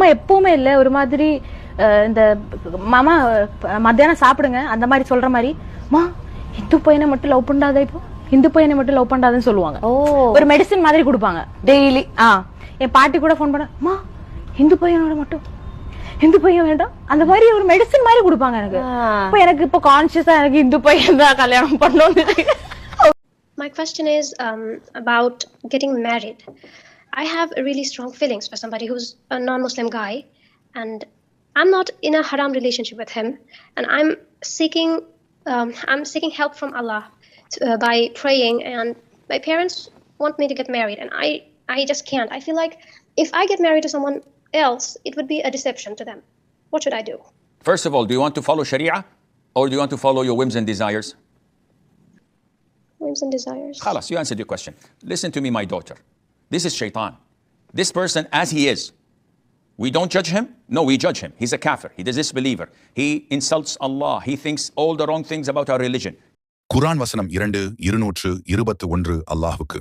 அம்மா எப்பவுமே இல்ல ஒரு மாதிரி இந்த மாமா மத்தியானம் சாப்பிடுங்க அந்த மாதிரி சொல்ற மாதிரி மா இந்து பையனை மட்டும் லவ் பண்ணாத இப்போ. இந்து பையனை மட்டும் லவ் பண்ணாதன்னு சொல்லுவாங்க. ஒரு மெடிசின் மாதிரி கொடுப்பாங்க. டெய்லி ஆ. என் பாட்டி கூட ஃபோன் பண்ண மா இந்து பையனோட மட்டும். இந்து பையன் வேண்டாம். அந்த மாதிரி ஒரு மெடிசின் மாதிரி கொடுப்பாங்க எனக்கு. இப்போ எனக்கு இப்போ கான்சியஸா எனக்கு இந்து பையன் தான் கல்யாணம் இருக்கு. My question is um, about getting married. I have really strong feelings for somebody who's a non-Muslim guy, and I'm not in a haram relationship with him, and I'm seeking um, I'm seeking help from Allah to, uh, by praying, and my parents want me to get married, and I I just can't. I feel like if I get married to someone else, it would be a deception to them. What should I do? First of all, do you want to follow Sharia or do you want to follow your whims and desires? Whims and desires. Khalas, you answered your question. Listen to me, my daughter. This is shaitan. This person, as he is, we don't judge him. No, we judge him. He's a kafir. He is a disbeliever. He insults Allah. He thinks all the wrong things about our religion. குரான் வசனம் இரண்டு இருநூற்று இருபத்து ஒன்று அல்லாஹுக்கு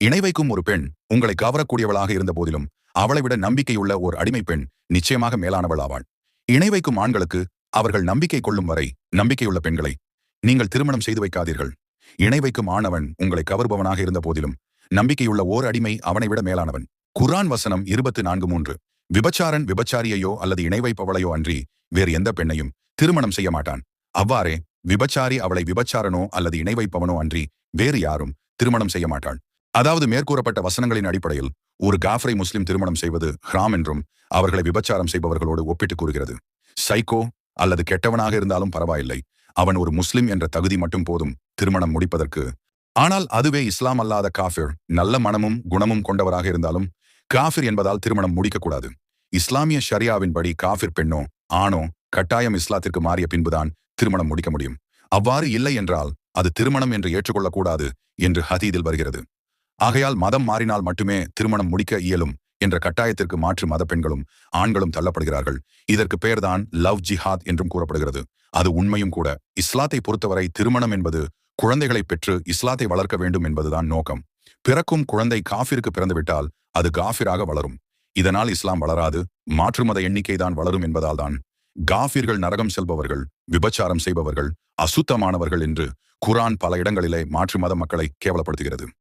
இணை வைக்கும் ஒரு பெண் உங்களை கவரக்கூடியவளாக இருந்த போதிலும் அவளை விட நம்பிக்கையுள்ள ஓர் அடிமை பெண் நிச்சயமாக மேலானவள் ஆவாள் இணை வைக்கும் ஆண்களுக்கு அவர்கள் நம்பிக்கை கொள்ளும் வரை நம்பிக்கையுள்ள பெண்களை நீங்கள் திருமணம் செய்து வைக்காதீர்கள் இணை வைக்கும் ஆணவன் உங்களை கவர்பவனாக இருந்த போதிலும் நம்பிக்கையுள்ள ஓர் அடிமை அவனை விட மேலானவன். குரான் வசனம் இருபத்து நான்கு மூன்று. விபச்சாரன் விபச்சாரியையோ அல்லது இணை வைப்பவளையோ அன்றி வேறு எந்த பெண்ணையும் திருமணம் செய்ய மாட்டான். அவ்வாறே விபச்சாரி அவளை விபச்சாரனோ அல்லது இணை வைப்பவனோ அன்றி வேறு யாரும் திருமணம் செய்ய மாட்டாள். அதாவது மேற்கூறப்பட்ட வசனங்களின் அடிப்படையில் ஒரு காஃப்ரை முஸ்லிம் திருமணம் செய்வது ஹிராம் என்றும் அவர்களை விபச்சாரம் செய்பவர்களோடு ஒப்பிட்டுக் கூறுகிறது. சைக்கோ அல்லது கெட்டவனாக இருந்தாலும் பரவாயில்லை. அவன் ஒரு முஸ்லிம் என்ற தகுதி மட்டும் போதும் திருமணம் முடிப்பதற்கு ஆனால் அதுவே இஸ்லாம் அல்லாத காஃபிர். நல்ல மனமும் குணமும் கொண்டவராக இருந்தாலும் காஃபிர் என்பதால் திருமணம் முடிக்கக்கூடாது. இஸ்லாமிய ஷரியாவின்படி காஃபிர் பெண்ணோ ஆணோ கட்டாயம் இஸ்லாத்திற்கு மாறிய பின்புதான் திருமணம் முடிக்க முடியும். அவ்வாறு இல்லை என்றால் அது திருமணம் என்று ஏற்றுக்கொள்ளக்கூடாது என்று ஹதீதில் வருகிறது. ஆகையால் மதம் மாறினால் மட்டுமே திருமணம் முடிக்க இயலும் என்ற கட்டாயத்திற்கு மாற்று மத பெண்களும் ஆண்களும் தள்ளப்படுகிறார்கள். இதற்கு பெயர்தான் லவ் ஜிஹாத் என்றும் கூறப்படுகிறது. அது உண்மையும் கூட. இஸ்லாத்தை பொறுத்தவரை திருமணம் என்பது குழந்தைகளை பெற்று இஸ்லாத்தை வளர்க்க வேண்டும் என்பதுதான் நோக்கம். பிறக்கும் குழந்தை காஃபிற்கு பிறந்துவிட்டால் அது காஃபிராக வளரும். இதனால் இஸ்லாம் வளராது மாற்று மத எண்ணிக்கைதான் வளரும் என்பதால் தான் காஃபிர்கள் நரகம் செல்பவர்கள் விபச்சாரம் செய்பவர்கள் அசுத்தமானவர்கள் என்று குரான் பல இடங்களிலே மாற்று மத மக்களை கேவலப்படுத்துகிறது.